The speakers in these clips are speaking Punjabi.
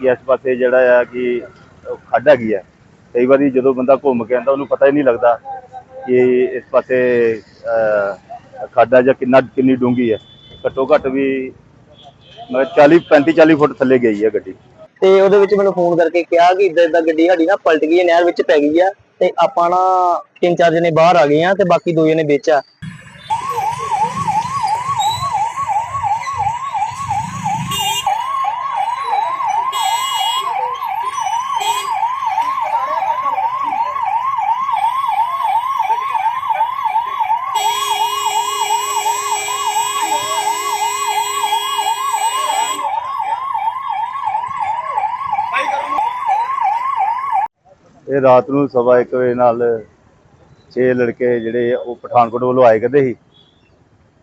ਕਿ ਇਸ ਪਾਸੇ ਜਿਹੜਾ ਆ ਕਿ ਖੱਡ ਹੈਗੀ ਆ। ਕਈ ਵਾਰੀ ਜਦੋਂ ਬੰਦਾ ਘੁੰਮ ਕੇ ਆਉਂਦਾ ਉਹਨੂੰ ਪਤਾ ਹੀ ਨਹੀਂ ਲੱਗਦਾ ਕਿ ਇਸ ਪਾਸੇ ਅਹ, ਜਾਂ ਕਿੰਨਾ ਕਿੰਨੀ ਡੂੰਘੀ ਹੈ ਘੱਟੋ ਘੱਟ ਵੀ ਮਤਲਬ 40 35 40 ਫੁੱਟ ਥੱਲੇ ਗਈ ਹੈ ਗੱਡੀ। ਤੇ ਉਹਦੇ ਵਿੱਚ ਮੈਨੂੰ ਫੋਨ ਕਰਕੇ ਕਿਹਾ ਕਿ ਇਦਾਂ ਇਦਾਂ ਗੱਡੀ ਸਾਡੀ ਨਾ ਪਲਟ ਗਈ ਹੈ ਨਹਿਰ ਵਿੱਚ ਪੈ ਗਈ ਆ। ਤੇ ਆਪਾਂ ਨਾ ਤਿੰਨ ਚਾਰ ਜਣੇ ਬਾਹਰ ਆ ਗਏ ਆ ਤੇ ਬਾਕੀ ਦੋ ਜਣੇ ਵਿੱਚ ਆ। ਇਹ ਰਾਤ ਨੂੰ ਸਵਾ ਇੱਕ ਵਜੇ ਨਾਲ ਛੇ ਲੜਕੇ ਜਿਹੜੇ ਉਹ ਪਠਾਨਕੋਟ ਵੱਲੋਂ ਆਏ ਕਰਦੇ ਸੀ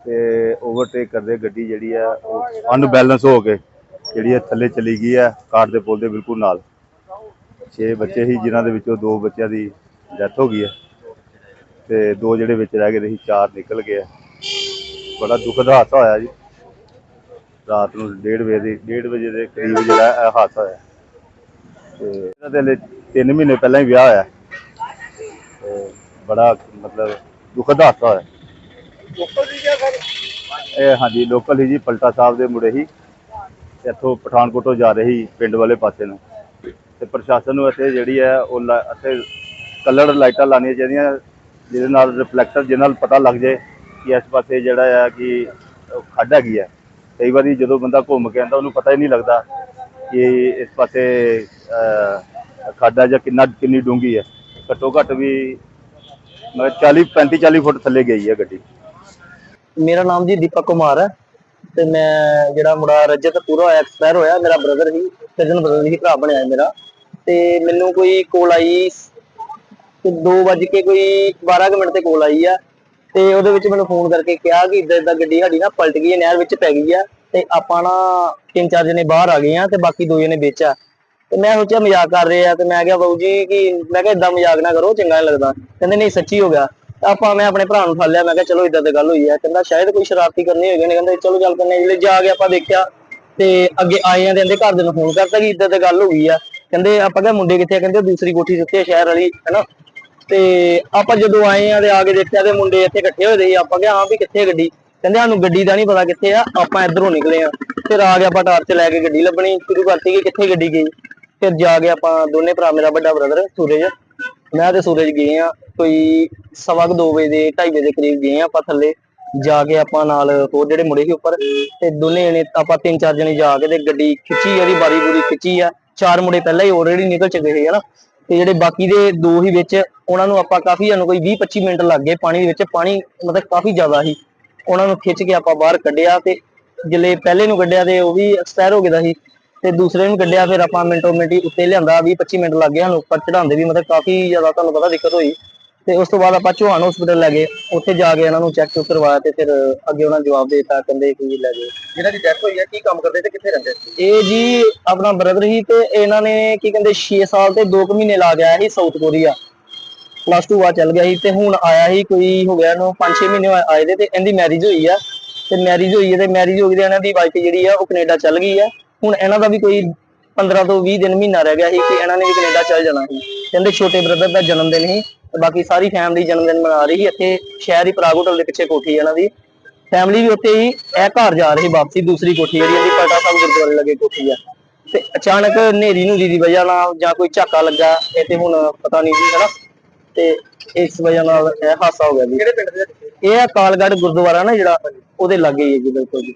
ਤੇ ਓਵਰਟੇਕ ਕਰਦੇ ਗੱਡੀ ਜਿਹੜੀ ਆ, ਉਹ ਅਨਬੈਲੈਂਸ ਹੋ ਕੇ ਜਿਹੜੀ ਆ ਥੱਲੇ ਚਲੀ ਗਈ ਆ, ਕਾਰ ਦੇ ਪੁਲ ਦੇ ਬਿਲਕੁਲ ਨਾਲ। ਛੇ ਬੱਚੇ ਸੀ, ਜਿਨ੍ਹਾਂ ਦੇ ਵਿੱਚੋਂ ਦੋ ਬੱਚਿਆਂ ਦੀ ਡੈਥ ਹੋ ਗਈ ਹੈ ਤੇ ਦੋ ਜਿਹੜੇ ਵਿੱਚ ਰਹਿ ਗਏ ਸੀ, ਚਾਰ ਨਿਕਲ ਗਏ ਬੜਾ ਦੁੱਖ ਦਾ ਹਾਦਸਾ ਹੋਇਆ ਜੀ। ਰਾਤ ਨੂੰ 1:30 ਵਜੇ ਦੇ 1:30 ਵਜੇ ਦੇ ਕਰੀਬ ਜਿਹੜਾ ਇਹ ਹਾਦਸਾ ਹੋਇਆ। ਤੇ ਇਹਨਾਂ ਦੇ ਹਲੇ 3 ਮਹੀਨੇ ਪਹਿਲਾਂ ਹੀ ਵਿਆਹ ਹੋਇਆ। ਤੇ ਬੜਾ ਮਤਲਬ ਦੁਖਦ ਹਾਦਸਾ ਹੋਇਆ। ਇਹ ਹਾਂਜੀ ਲੋਕਲ ਹੀ ਜੀ ਪਲਟਾ ਸਾਹਿਬ ਦੇ ਮੁੰਡੇ ਹੀ। ਇੱਥੋਂ ਪਠਾਨਕੋਟੋਂ ਜਾ ਰਹੇ ਸੀ ਪਿੰਡ ਵਾਲੇ ਪਾਸੇ ਨੂੰ। ਤੇ ਪ੍ਰਸ਼ਾਸਨ ਨੂੰ ਇੱਥੇ ਜਿਹੜੀ ਹੈ ਉਹ ਲਾ- ਇੱਥੇ ਕਲਰ ਲਾਈਟਾਂ ਲਾਉਣੀਆਂ ਚਾਹੀਦੀਆਂ ਜਿਹਦੇ ਨਾਲ ਰਿਫਲੈਕਟਰ ਜਿਹਦੇ ਨਾਲ ਪਤਾ ਲੱਗ ਜਾਏ ਕਿ ਇਸ ਪਾਸੇ ਜਿਹੜਾ ਆ ਕਿ ਉਹ ਖੱਡ ਹੈਗੀ ਹੈ ਕਈ ਵਾਰੀ ਜਦੋਂ ਬੰਦਾ ਘੁੰਮ ਕੇ ਆਉਂਦਾ ਉਹਨੂੰ ਪਤਾ ਹੀ ਨਹੀਂ ਲੱਗਦਾ ਕਿ ਇਸ ਪਾਸੇ ਅਹ, ਜਾਂ ਕਿੰਨਾ ਕਿੰਨੀ ਡੂੰਘੀ ਹੈ। ਘੱਟੋ ਘੱਟ ਵੀ ਮਤਲਬ 40 35 40 ਫੁੱਟ ਥੱਲੇ ਗਈ ਹੈ ਗੱਡੀ। ਮੇਰਾ ਨਾਮ ਜੀ ਦੀਪਕ ਕੁਮਾਰ ਹੈ ਤੇ ਮੈਂ ਜਿਹੜਾ ਮੁੰਡਾ ਰਜਤ ਪੂਰਾ ਐਕਸਪਾਇਰ ਹੋਇਆ ਮੇਰਾ ਬ੍ਰਦਰ ਹੀ ਕਜ਼ਨ ਬ੍ਰਦਰ ਹੀ ਭਰਾ ਬਣਿਆ ਮੇਰਾ। ਤੇ ਮੈਨੂੰ ਕੋਈ ਕੋਲ ਆਈ ਤੇ 2 ਵਜੇ ਕੇ ਕੋਈ 12 ਮਿੰਟ ਤੇ ਕੋਲ ਆਈ ਆ। ਤੇ ਉਹਦੇ ਵਿੱਚ ਮੈਨੂੰ ਫੋਨ ਕਰਕੇ ਕਿਹਾ ਕਿ ਇਦਾਂ ਇਦਾਂ ਗੱਡੀ ਸਾਡੀ ਨਾ ਪਲਟ ਗਈ ਹੈ ਨਹਿਰ ਵਿੱਚ ਪੈ ਗਈ ਆ। ਤੇ ਆਪਾਂ ਨਾ ਤਿੰਨ ਚਾਰ ਜਣੇ ਬਾਹਰ ਆ ਗਏ ਆ ਤੇ ਬਾਕੀ ਦੋ ਜਣੇ ਵਿੱਚ ਆ। ਤੇ ਮੈਂ ਸੋਚਿਆ ਮਜ਼ਾਕ ਕਰ ਰਹੇ ਆ ਤੇ ਮੈਂ ਕਿਹਾ ਬਾਊ ਜੀ ਕਿ ਮੈਂ ਕਿਹਾ ਇਦਾਂ ਮਜ਼ਾਕ ਨਾ ਕਰੋ, ਚੰਗਾ ਨਹੀਂ ਲੱਗਦਾ। ਕਹਿੰਦੇ ਨਹੀਂ ਸੱਚੀ ਹੋ ਗਿਆ। ਆਪਾਂ ਮੈਂ ਆਪਣੇ ਭਰਾ ਨੂੰ ਠਾਲ ਲਿਆ, ਮੈਂ ਕਿਹਾ ਚਲੋ ਇਦਾਂ ਤੇ ਗੱਲ ਹੋਈ ਆ। ਕਹਿੰਦਾ ਸ਼ਾਇਦ ਕੋਈ ਸ਼ਰਾਰਤੀ ਕਰਨੀ ਹੋਈ ਨੇ। ਕਹਿੰਦੇ ਚਲੋ ਚੱਲ ਕਰਨੇ ਜਿਹੜੇ ਜਾ ਕੇ ਆਪਾਂ ਦੇਖਿਆ ਤੇ ਅੱਗੇ ਆਏ ਆ ਤੇ ਕਹਿੰਦੇ ਘਰ ਦੇ ਨੂੰ ਫੋਨ ਕਰਤਾ ਕਿ ਇਦਾਂ ਤੇ ਗੱਲ ਹੋ ਗਈ ਆ। ਕਹਿੰਦੇ ਆਪਾਂ ਕਿਹਾ ਮੁੰਡੇ ਕਿੱਥੇ ਆ? ਕਹਿੰਦੇ ਦੂਸਰੀ ਕੋਠੀ ਸੁੱਤੇ ਆ, ਸ਼ਹਿਰ ਵਾਲੀ ਹੈਨਾ ਤੇ ਆਪਾਂ ਜਦੋਂ ਆਏ ਆ ਤੇ ਆ ਕੇ ਦੇਖਿਆ ਤੇ ਮੁੰਡੇ ਇੱਥੇ ਇਕੱਠੇ ਹੋਏ ਦੇ ਆਪਾਂ ਕਿਹਾ ਹਾਂ ਵੀ ਕਿੱਥੇ ਗੱਡੀ? ਕਹਿੰਦੇ ਸਾਨੂੰ ਗੱਡੀ ਦਾ ਨਹੀਂ ਪਤਾ ਕਿੱਥੇ ਆ, ਆਪਾਂ ਇਧਰੋਂ ਨਿਕਲੇ ਆ। ਫਿਰ ਆ ਕੇ ਆਪਾਂ ਟਾਰਚ ਲੈ ਕੇ ਗੱਡੀ ਲੱਭਣੀ, ਸ਼ੁਰੂ ਕਰਤੀ ਕਿ ਕਿੱਥੇ ਗੱਡੀ ਗਈ। ਫਿਰ ਜਾ ਕੇ ਆਪਾਂ ਦੋਨੇ ਭਰਾ ਮੇਰਾ ਵੱਡਾ ਬ੍ਰਦਰ ਸੂਰਜ, ਮੈਂ ਤੇ ਸੂਰਜ ਗਏ ਆ, ਕੋਈ ਸਵਾ ਕੁ ਦੋ ਵਜੇ ਦੇ 2:30 ਵਜੇ ਦੇ ਕਰੀਬ ਗਏ ਆ ਆਪਾਂ ਥੱਲੇ। ਜਾ ਕੇ ਆਪਾਂ ਨਾਲ ਹੋਰ ਜਿਹੜੇ ਮੁੜੇ ਸੀ ਉੱਪਰ, ਤੇ ਦੋਨੇ ਜਣੇ ਆਪਾਂ ਤਿੰਨ ਚਾਰ ਜਣੇ ਜਾ ਕੇ ਤੇ ਗੱਡੀ ਖਿੱਚੀ ਆ ਉਹਦੀ ਬਾਰੀ ਬੂਰੀ ਖਿੱਚੀ ਆ। ਚਾਰ ਮੁੜੇ ਪਹਿਲਾਂ ਹੀ ਆਲਰੇਡੀ ਨਿਕਲ ਚੁੱਕੇ ਸੀ, ਹਨਾ? ਤੇ ਜਿਹੜੇ ਬਾਕੀ ਦੇ ਦੋ ਹੀ ਵਿੱਚ, ਉਹਨਾਂ ਨੂੰ ਆਪਾਂ ਕਾਫੀ ਸਾਨੂੰ ਕੋਈ 20 25 ਮਿੰਟ ਲੱਗ ਗਏ, ਪਾਣੀ ਦੇ ਵਿੱਚ, ਪਾਣੀ ਮਤਲਬ ਕਾਫੀ ਜ਼ਿਆਦਾ ਸੀ। ਉਹਨਾਂ ਨੂੰ ਖਿੱਚ ਕੇ ਆਪਾਂ ਬਾਹਰ ਕੱਢਿਆ ਤੇ ਜਿਲੇ ਪਹਿਲੇ ਨੂੰ ਕੱਢਿਆ ਤੇ ਉਹ ਵੀ ਐਕਸਪਾਇਰ ਹੋ ਗਿਆ ਦਾ ਸੀ ਤੇ ਦੂਸਰੇ ਨੂੰ ਕੱਢਿਆ ਫਿਰ ਆਪਾਂ ਮਿੰਟੋ ਮਿੰਟ ਉੱਤੇ ਲਿਆਂਦਾ 20 25 ਮਿੰਟ ਲੱਗ ਗਏ ਸਾਨੂੰ ਉੱਪਰ ਚੜਾਉਂਦੇ ਵੀ ਮਤਲਬ ਕਾਫੀ ਜ਼ਿਆਦਾ ਤੁਹਾਨੂੰ ਪਤਾ ਦਿੱਕਤ ਹੋਈ। ਤੇ ਉਸ ਤੋਂ ਬਾਅਦ ਆਪਾਂ ਚੌਹਾਨ ਹਸਪੀਟਲ ਲੈ ਗਏ ਉੱਥੇ ਜਾ ਕੇ ਇਹਨਾਂ ਨੂੰ ਚੈੱਕ ਚੁੱਕ ਕਰਵਾਇਆ ਤੇ ਫਿਰ ਅੱਗੇ ਉਹਨਾਂ ਜਵਾਬ ਦੇ ਦਿੱਤਾ ਕਹਿੰਦੇ ਕਿ ਲੈ ਜਾਓ। ਜਿਹਨਾਂ ਦੀ ਡੈਥ ਹੋਈ ਹੈ ਕੀ ਕੰਮ ਕਰਦੇ ਤੇ ਕਿੱਥੇ ਰਹਿੰਦੇ? ਸੀ ਇਹ ਜੀ ਆਪਣਾ ਬ੍ਰਦਰ ਹੀ ਤੇ ਇਹਨਾਂ ਨੇ ਕੀ ਕਹਿੰਦੇ 6 ਸਾਲ ਤੇ 2 ਮਹੀਨੇ ਲਾ ਗਿਆ ਸੀ ਸਾਊਥ ਕੋਰੀਆ। ਪਲੱਸ 2 ਆ ਚੱਲ ਗਿਆ ਸੀ ਤੇ ਹੁਣ ਆਇਆ ਸੀ ਕੋਈ ਹੋ ਗਿਆ ਇਹਨੂੰ 5-6 ਮਹੀਨੇ ਆਏ ਦੇ ਤੇ ਇਹਦੀ ਮੈਰਿਜ ਹੋਈ ਆ। ਤੇ ਮੈਰਿਜ ਹੋਈ ਹੈ ਤੇ ਮੈਰਿਜ ਹੋ ਗਈ ਤੇ ਇਹਨਾਂ ਦੀ ਵਾਈਫ ਜਿਹੜੀ ਆ ਉਹ ਕੈਨੇਡਾ ਚੱਲ ਗਈ ਆ। ਹੁਣ ਇਹਨਾਂ ਦਾ ਵੀ ਕੋਈ 15 ਤੋਂ 20 ਦਿਨ ਮਹੀਨਾ ਰਹਿ ਗਿਆ ਸੀ ਕਿ ਇਹਨਾਂ ਨੇ ਵੀ ਕੈਨੇਡਾ ਚੱਲ ਜਾਣਾ ਸੀ। ਕਹਿੰਦੇ ਛੋਟੇ ਬ੍ਰਦਰ ਦਾ ਜਨਮ ਦਿਨ ਸੀ ਤੇ ਬਾਕੀ ਸਾਰੀ ਫੈਮਿਲੀ ਜਨਮ ਦਿਨ ਮਨਾ ਰਹੀ ਸੀ। ਇੱਥੇ ਸ਼ਹਿਰ ਹੀ ਪ੍ਰਾਗ ਹੋਟਲ ਦੇ ਪਿੱਛੇ ਕੋਠੀ ਇਹਨਾਂ ਦੀ। ਫੈਮਿਲੀ ਵੀ ਉੱਥੇ ਹੀ, ਇਹ ਘਰ ਜਾ ਰਹੀ ਵਾਪਸੀ ਦੂਸਰੀ ਕੋਠੀ ਜਿਹੜੀ ਇਹਦੀ ਪਲਟਾ ਸਾਹਿਬ ਗੁਰਦੁਆਰੇ ਲੱਗੇ ਕੋਠੀ ਆ। ਤੇ ਅਚਾਨਕ ਹਨੇਰੀ ਨੂਰੀ ਦੀ ਵਜ੍ਹਾ ਨਾਲ ਜਾਂ ਕੋਈ ਝਾਕਾ ਲੱਗਾ, ਇਹ ਤੇ ਹੁਣ ਪਤਾ ਨਹੀਂ ਜੀ, ਹਨਾ। ਤੇ ਇਸ ਵਜ੍ਹਾ ਨਾਲ ਇਹ ਹਾਦਸਾ ਹੋ ਗਿਆ ਜੀ। ਕਿਹੜੇ ਪਿੰਡ ਦੇ ਇਹ ਆ ਕਾਲਗੜ੍ਹ ਗੁਰਦੁਆਰਾ ਨਾ ਜਿਹੜਾ ਉਹਦੇ ਲਾਗੇ ਹੀ ਹੈ ਜੀ ਬਿਲਕੁਲ ਜੀ।